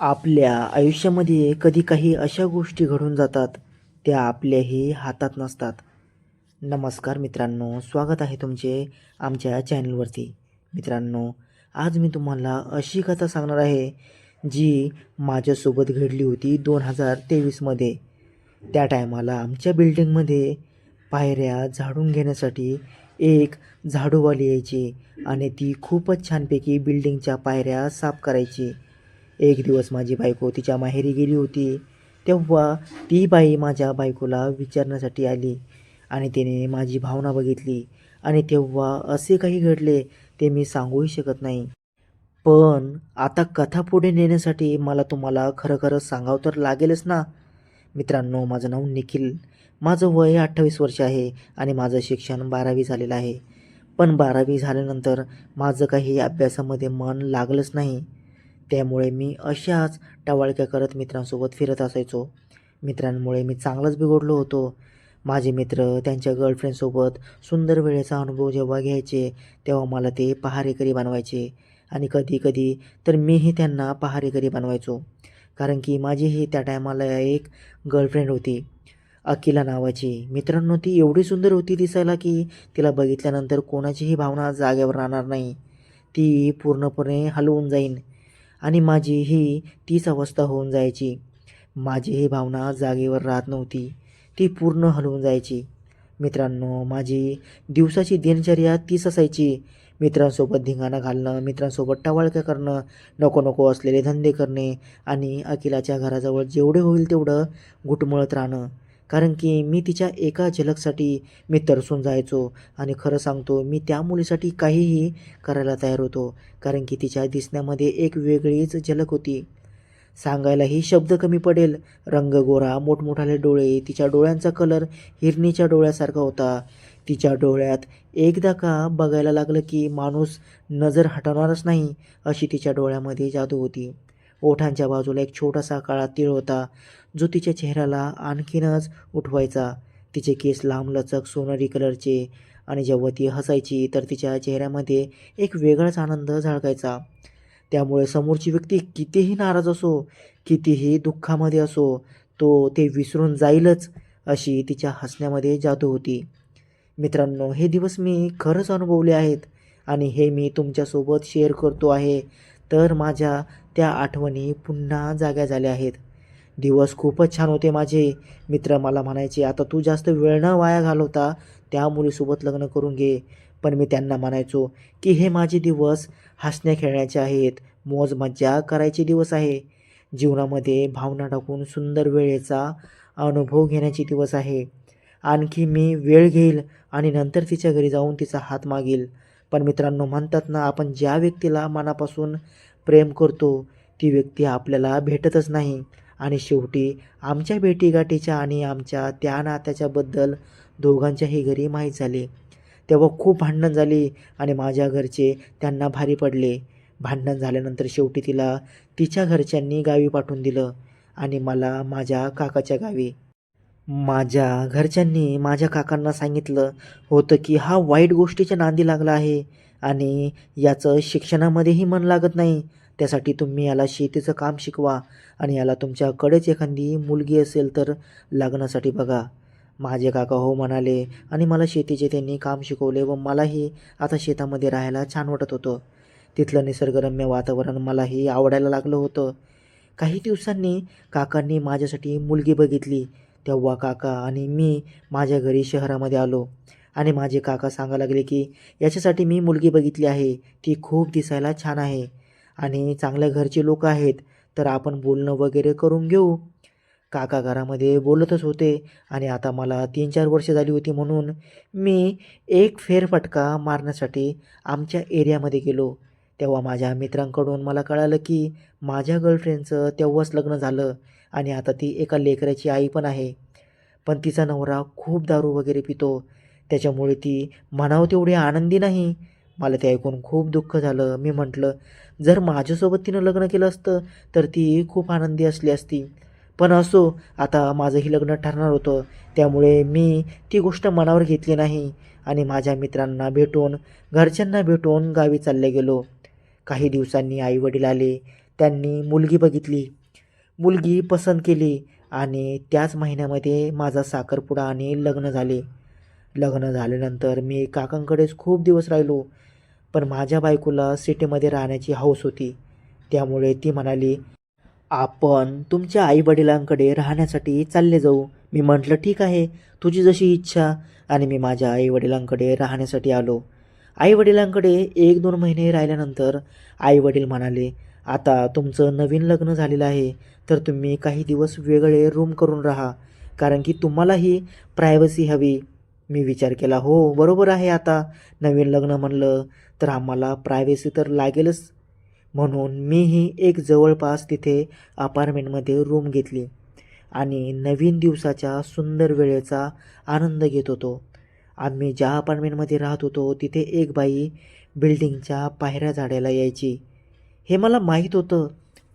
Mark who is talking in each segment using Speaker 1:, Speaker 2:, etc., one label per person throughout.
Speaker 1: आपल्या आयुष्यामध्ये कधी काही अशा गोष्टी घडून जातात त्या आपल्याही हातात नसतात. नमस्कार मित्रांनो स्वागत आहे तुमचे आमच्या चॅनलवरती. मित्रांनो आज मी तुम्हाला अशी कथा सांगणार आहे जी माझ्यासोबत घडली होती दोन हजार तेवीसमध्ये. त्या टायमाला आमच्या बिल्डिंगमध्ये पायऱ्या झाडून घेण्यासाठी एक झाडूवाली यायची आणि ती खूपच छानपैकी बिल्डिंगच्या पायऱ्या साफ करायची. एक दिवस माझी बायको तिच्या माहेरी गेली होती. तेव्हा ती बाई माझ्या बायकोला विचारण्यासाठी आली आणि तिने माझी भावना बघितली. आणि तेव्हा असे काही घडले ते मी सांगूही शकत नाही. पण आता कथा पुढे नेण्यासाठी मला तुम्हाला खरं खरं सांगावं तर लागेलच ना? मित्रांनो माझं नाव निखिल. माझं वय अठ्ठावीस वर्ष आहे आणि माझं शिक्षण बारावी झालेलं आहे. पण बारावी झाल्यानंतर माझं काही अभ्यासामध्ये मन लागलंच नाही. त्यामुळे मी अशाच टवाळक्या करत मित्रांसोबत फिरत असायचो. मित्रांमुळे मी चांगलाच बिघडलो होतो. माझे मित्र त्यांच्या गर्लफ्रेंडसोबत सुंदर वेळेचा अनुभव जेव्हा घ्यायचे तेव्हा मला ते पहारेकरी बनवायचे. आणि कधी कधी तर मीही त्यांना पहारेकरी बनवायचो. कारण की माझीही त्या टायमाला एक गर्लफ्रेंड होती. अकिला नावाची मित्रांनो ती एवढी सुंदर होती दिसायला की तिला बघितल्यानंतर कोणाचीही भावना जागेवर राहणार नाही. ती पूर्णपणे हलवून जाईन. आणि माझी ही तीच अवस्था होऊन जायची. माझी ही भावना जागेवर राहत नव्हती. ती पूर्ण हलवून जायची. मित्रांनो माझी दिवसाची दिनचर्या तीच असायची. मित्रांसोबत धिंगाणा घालणं मित्रांसोबत टवाळक्या करणं नको नको असलेले धंदे करणे आणि अकिलाच्या घराजवळ जेवढे होईल तेवढं घुटमळत राहणं. कारण की मी तिच्या एका झलकसाठी मी तरसून जायचो आणि खरं सांगतो मी त्या मुलीसाठी काहीही करायला तयार होतो कारण की तिच्या दिसण्यामध्ये एक वेगळीच झलक होती. सांगायलाही शब्द कमी पडेल. रंग गोरा मोठमोठाले डोळे तिच्या डोळ्यांचा कलर हिरणीच्या डोळ्यासारखा होता. तिच्या डोळ्यात एकदा का बघायला लागलं की माणूस नजर हटवणारच नाही अशी तिच्या डोळ्यामध्ये जादू होती. ओठांच्या बाजूला एक छोटासा काळा तीळ होता जो तिच्या चेहऱ्याला आणखीनच उठवायचा. तिचे केस लांब लचक सोनेरी कलरचे आणि जेव्हा ती हसायची तर तिच्या चेहऱ्यामध्ये एक वेगळाच आनंद झळकायचा. त्यामुळे समोरची व्यक्ती कितीही नाराज असो कितीही दुःखामध्ये असो तो ते विसरून जाईलच अशी तिच्या हसण्यामध्ये जादू होती. मित्रांनो हे दिवस मी खरंच अनुभवले आहेत आणि हे मी तुमच्यासोबत शेअर करतो आहे. तर माझ्या त्या आठवणी पुन्हा जाग्या झाल्या आहेत. दिवस खूपच छान होते माझे. मित्र मला म्हणायचे आता तू जास्त वेळ न वाया घालवता त्या मुलीसोबत लग्न करून घे. पण मी त्यांना म्हणायचो की हे माझे दिवस हसण्या खेळण्याचे आहेत. मोज मज्जा करायचे दिवस आहे. जीवनामध्ये भावना टाकून सुंदर वेळेचा अनुभव घेण्याचे दिवस आहे. आणखी मी वेळ घेईल आणि नंतर तिच्या घरी जाऊन तिचा हात मागेल. पण मित्रांनो म्हणतात ना आपण ज्या व्यक्तीला मनापासून प्रेम करतो. ती व्यक्ती आपल्याला भेटतच नाही. आणि शेवटी आमच्या भेटीगाठीच्या आणि आमच्या त्या नात्याच्याबद्दल दोघांच्याही घरी माहीत झाले. तेव्हा खूप भांडणं झाली आणि माझ्या घरचे त्यांना भारी पडले. भांडण झाल्यानंतर शेवटी तिला तिच्या घरच्यांनी गावी पाठवून दिलं आणि मला माझ्या काकाच्या गावी. माझ्या घरच्यांनी माझ्या काकांना सांगितलं होतं की हा वाईट गोष्टीच्या नांदी लागला आहे. आणि याचं शिक्षणामध्येही मन लागत नाही. त्यासाठी तुम्ही याला शेतीचं काम शिकवा आणि याला तुमच्याकडेच एखादी मुलगी असेल तर लग्नासाठी बघा. माझे काका हो म्हणाले आणि मला शेतीचे त्यांनी काम शिकवले व मलाही आता शेतामध्ये राहायला छान वाटत होतं. तिथलं निसर्गरम्य वातावरण मलाही आवडायला लागलं होतं. काही दिवसांनी काकांनी माझ्यासाठी मुलगी बघितली. तेव्हा काका आणि मी माझ्या घरी शहरामध्ये आलो. आणि माझे काका सांगायला लागले की याच्यासाठी मी मुलगी बघितली आहे. ती खूप दिसायला छान आहे. आणि चांगल्या घरचे लोक आहेत. तर आपण बोलणं वगैरे करून घेऊ. काका घरामध्ये बोलतच होते. आणि आता मला तीन चार वर्ष झाली होती म्हणून मी एक फेरफटका मारण्यासाठी आमच्या एरियामध्ये गेलो. तेव्हा माझ्या मित्रांकडून मला कळालं की माझ्या गर्लफ्रेंडचं तेव्हाच लग्न झालं. आणि आता ती एका लेकराची आई पण आहे. पण तिचा नवरा खूप दारू वगैरे पितो. त्याच्यामुळे ती म्हणावं तेवढी आनंदी नाही. मला ते ऐकून खूप दुःख झालं. मी म्हटलं जर माझ्यासोबत तिनं लग्न केलं असतं तर ती खूप आनंदी असली असती. पण असो आता माझंही लग्न ठरणार होतं. त्यामुळे मी ती गोष्ट मनावर घेतली नाही आणि माझ्या मित्रांना भेटून घरच्यांना भेटून गावी चालले गेलो. काही दिवसांनी आईवडील आले. त्यांनी मुलगी बघितली. मुलगी पसंत केली आणि त्याच महिन्यामध्ये माझा साखरपुडा आणि लग्न झाले. लग्न झाल्यानंतर मी काकांकडेच खूप दिवस राहिलो. पण माझ्या बायकोला सिटीमध्ये राहण्याची हौस होती. त्यामुळे ती म्हणाली आपण तुमच्या आईवडिलांकडे राहण्यासाठी चालले जाऊ. मी म्हटलं ठीक आहे तुझी जशी इच्छा. आणि मी माझ्या आईवडिलांकडे राहण्यासाठी आलो. आईवडिलांकडे एक दोन महिने राहिल्यानंतर आईवडील म्हणाले आता तुमचं नवीन लग्न झालेलं आहे तर तुम्ही काही दिवस वेगळे रूम करून राहा. कारण की तुम्हालाही प्रायव्हसी हवी. मी विचार केला हो बरोबर आहे आता. नवीन लग्न म्हणलं तर आम्हाला प्रायव्हेसी तर लागेलच. म्हणून मीही एक जवळपास तिथे अपार्टमेंटमध्ये रूम घेतली आणि नवीन दिवसाच्या सुंदर वेळेचा आनंद घेत होतो. आम्ही ज्या अपार्टमेंटमध्ये राहत होतो तिथे एक बाई बिल्डिंगच्या पायऱ्या झाडायला यायची. हे मला माहीत होतं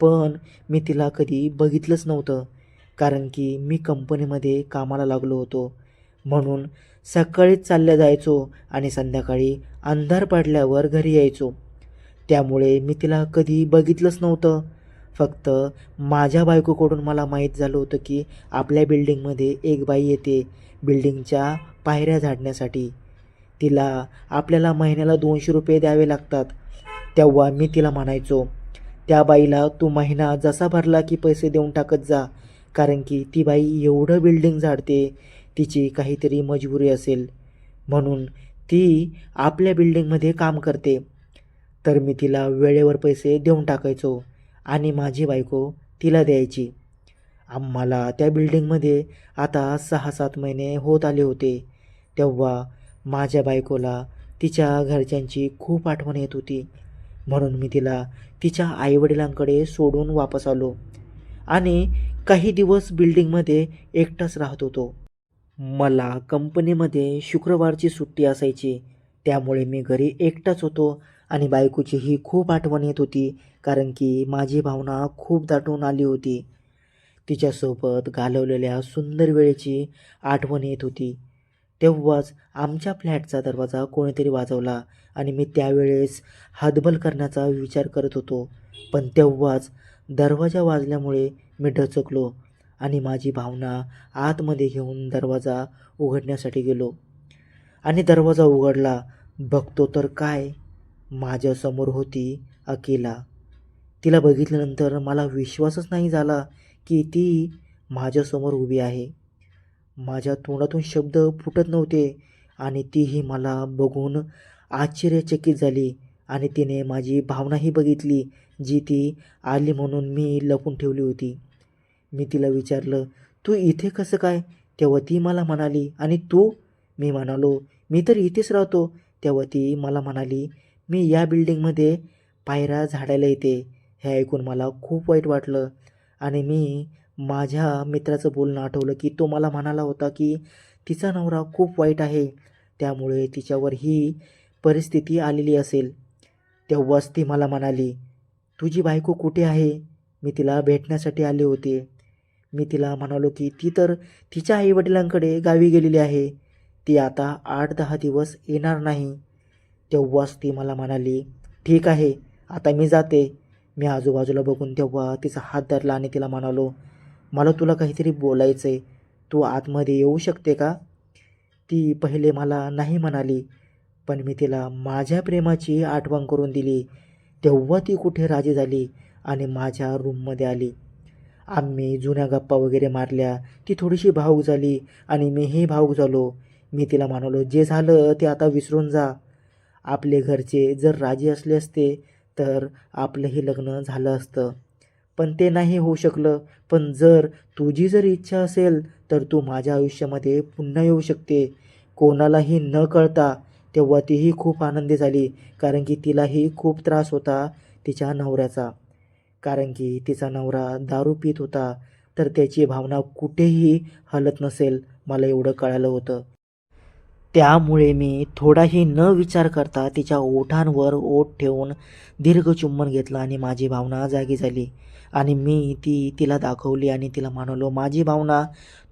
Speaker 1: पण मी तिला कधी बघितलंच नव्हतं कारण की मी कंपनीमध्ये कामाला लागलो होतो. म्हणून सकाळीच चालल्या जायचो आणि संध्याकाळी अंधार पडल्यावर घरी यायचो. त्यामुळे मी तिला कधी बघितलंच नव्हतं. फक्त माझ्या बायकोकडून मला माहीत झालं होतं की आपल्या बिल्डिंगमध्ये एक बाई येते बिल्डिंगच्या पायऱ्या झाडण्यासाठी. तिला आपल्याला महिन्याला दोनशे रुपये द्यावे लागतात तेव्हा मी तिला म्हणायचो त्या बाईला तू महिना जसा भरला की पैसे देऊन टाकत जा कारण की ती बाई एवढं बिल्डिंग झाडते तिची काहीतरी मजबुरी असेल. म्हणून ती आपल्या बिल्डिंगमध्ये काम करते. तर मी तिला वेळेवर पैसे देऊन टाकायचो आणि माझी बायको तिला द्यायची. आम्हाला त्या बिल्डिंगमध्ये आता सहा सात महिने होत आले होते. तेव्हा माझ्या बायकोला तिच्या घरच्यांची खूप आठवण येत होती. म्हणून मी तिला तिच्या आईवडिलांकडे सोडून वापस आलो. आणि काही दिवस बिल्डिंगमध्ये एकटाच राहत होतो. मला कंपनीमध्ये शुक्रवारची सुट्टी असायची. त्यामुळे मी घरी एकटाच होतो आणि बायकोचीही खूप आठवण येत होती कारण की माझी भावना खूप दाटून आली होती. तिच्यासोबत घालवलेल्या सुंदर वेळेची आठवण येत होती. तेव्हाच आमच्या फ्लॅटचा दरवाजा कोणीतरी वाजवला आणि मी त्यावेळेस हातबल करण्याचा विचार करत होतो. पण तेव्हाच दरवाजा वाजल्यामुळे मी डचकलो आणि माझी भावना आतमध्ये घेऊन दरवाजा उघडण्यासाठी गेलो. आणि दरवाजा उघडला बघतो तर काय? माझ्यासमोर होती अकेला. तिला बघितल्यानंतर मला विश्वासच नाही झाला की ती माझ्यासमोर उभी आहे. माझ्या तोंडातून शब्द फुटत नव्हते आणि तीही मला बघून आश्चर्यचकित झाली आणि तिने माझी भावनाही बघितली जी ती आली म्हणून मी लपून ठेवली होती. मी तिला विचारलं तू इथे कसं काय? तेव्हा ती मला म्हणाली आणि तू? मी म्हणालो मी तर इथेच राहतो. तेव्हा ती मला म्हणाली मी या बिल्डिंगमध्ये पायऱ्या झाडायला येते. हे ऐकून मला खूप वाईट वाटलं आणि मी माझ्या मित्राचं बोलणं आठवलं की तो मला म्हणाला होता की तिचा नवरा खूप वाईट आहे त्यामुळे तिच्यावर ही परिस्थिती आलेली असेल. तेव्हाच ती मला म्हणाली तुझी बायको कुठे आहे? मी तिला भेटण्यासाठी आले होते. मी तिला म्हणालो की ती तर तिच्या आईवडिलांकडे गावी गेलेली आहे. ती आता आठ दहा दिवस येणार नाही. तेव्हाच ती मला म्हणाली ठीक आहे आता मी जाते. मी आजूबाजूला बघून तेव्हा तिचा हात धरला आणि तिला म्हणालो मला तुला काहीतरी बोलायचं आहे तू आतमध्ये येऊ शकते का? ती पहिले मला नाही म्हणाली पण मी तिला माझ्या प्रेमाची आठवण करून दिली. तेव्हा ती कुठे राजी झाली आणि माझ्या रूममध्ये आली. आम्ही जुन्या गप्पा वगैरे मारल्या ती थोडीशी भाऊक झाली आणि मीही भाऊक झालो. मी तिला म्हणालो जे झालं ते आता विसरून जा. आपले घरचे जर राजी असले असते तर आपलंही लग्न झालं असतं. पण ते नाही होऊ शकलं. पण जर तुझी जर इच्छा असेल तर तू माझ्या आयुष्यामध्ये पुन्हा येऊ शकते. कोणालाही न कळता. तेव्हा तीही खूप आनंदी झाली कारण की तिलाही खूप त्रास होता तिच्या नवऱ्याचा. कारण की तिचा नवरा दारू पित होता तर त्याची भावना कुठेही हलत नसेल मला एवढं कळालं होतं. त्यामुळे मी थोडाही न विचार करता तिच्या ओठांवर ओठ ठेवून दीर्घ चुंबन घेतलं आणि माझी भावना जागी झाली. आणि मी ती तिला दाखवली आणि तिला म्हणालो माझी भावना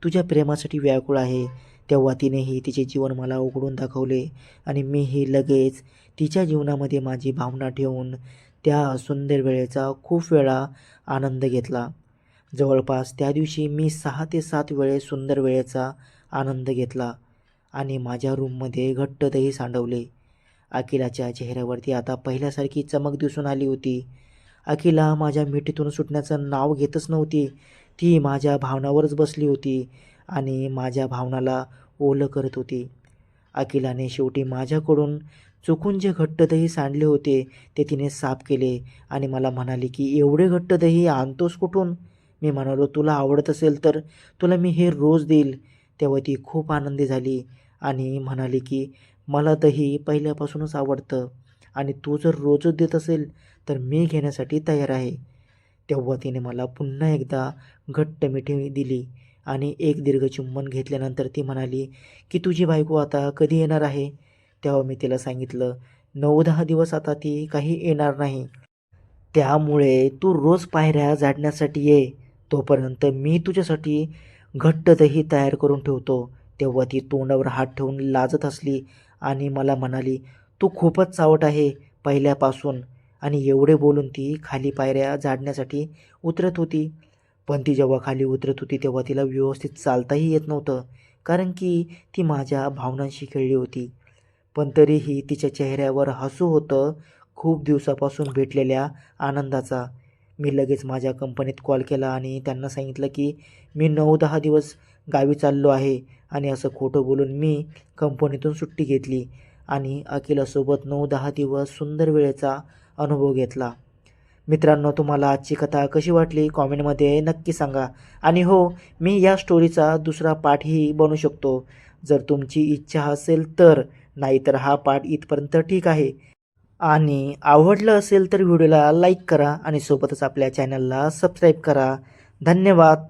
Speaker 1: तुझ्या प्रेमासाठी व्याकुळ आहे. तेव्हा तिनेही तिचे जीवन मला उघडून दाखवले आणि मीही लगेच तिच्या जीवनामध्ये माझी भावना ठेवून त्या सुंदर वेळेचा खूप वेळा आनंद घेतला. जवळपास त्या दिवशी मी सहा ते सात वेळेस सुंदर वेळेचा आनंद घेतला आणि माझ्या रूममध्ये घट्ट दही सांडवले. अकिलाच्या चेहऱ्यावरती आता पहिल्यासारखी चमक दिसून आली होती. अकिला माझ्या मिठीतून सुटण्याचं नाव घेतच नव्हती. ती माझ्या भावनावरच बसली होती आणि माझ्या भावनाला ओलं करत होती. अकिलाने शेवटी माझ्याकडून चुकून जे घट्ट दही सांडले होते ते तिने साफ केले आणि मला म्हणाली की एवढे घट्ट दही आणतोस कुठून? मी म्हणालो तुला आवडत असेल तर तुला मी हे रोज देईल. तेव्हा ती खूप आनंदी झाली आणि म्हणाली की मला दही पहिल्यापासूनच आवडतं आणि तू जर रोजच देत असेल तर मी घेण्यासाठी तयार आहे. तेव्हा तिने मला पुन्हा एकदा घट्ट मिठी दिली आणि एक दीर्घ चुंबन घेतल्यानंतर ती म्हणाली की तुझी बायको आता कधी येणार आहे? तेव्हा मी तिला सांगितलं नऊ दहा दिवस आता ती काही येणार नाही. त्यामुळे तू रोज पायऱ्या झाडण्यासाठी ये. तोपर्यंत मी तुझ्यासाठी घट्ट दही तयार करून ठेवतो. तेव्हा ती तोंडावर हात ठेवून लाजत असली आणि मला म्हणाली तू खूपच चावट आहे पहिल्यापासून. आणि एवढे बोलून ती खाली पायऱ्या झाडण्यासाठी उतरत होती. पण ती जेव्हा खाली उतरत होती तेव्हा तिला व्यवस्थित चालताही येत नव्हतं कारण की ती माझ्या भावनांशी खेळली होती. पण तरीही तिच्या चेहऱ्यावर हसू होतं खूप दिवसापासून भेटलेल्या आनंदाचा. मी लगेच माझ्या कंपनीत कॉल केला आणि त्यांना सांगितलं की मी नऊ दहा दिवस गावी चाललो आहे आणि असं खोटं बोलून मी कंपनीतून सुट्टी घेतली आणि अखिलासोबत नऊ दहा दिवस सुंदर वेळेचा अनुभव घेतला. मित्रांनो तुम्हाला आजची कथा कशी वाटली कॉमेंटमध्ये नक्की सांगा. आणि हो मी या स्टोरीचा दुसरा पाठही बनवू शकतो. जर तुमची इच्छा असेल तर नाहीतर हा पाठ इथपर्यंत ठीक आहे. आणि आवडलं असेल तर व्हिडिओला लाईक करा आणि सोबतच आपल्या चॅनलला सबस्क्राईब करा. धन्यवाद.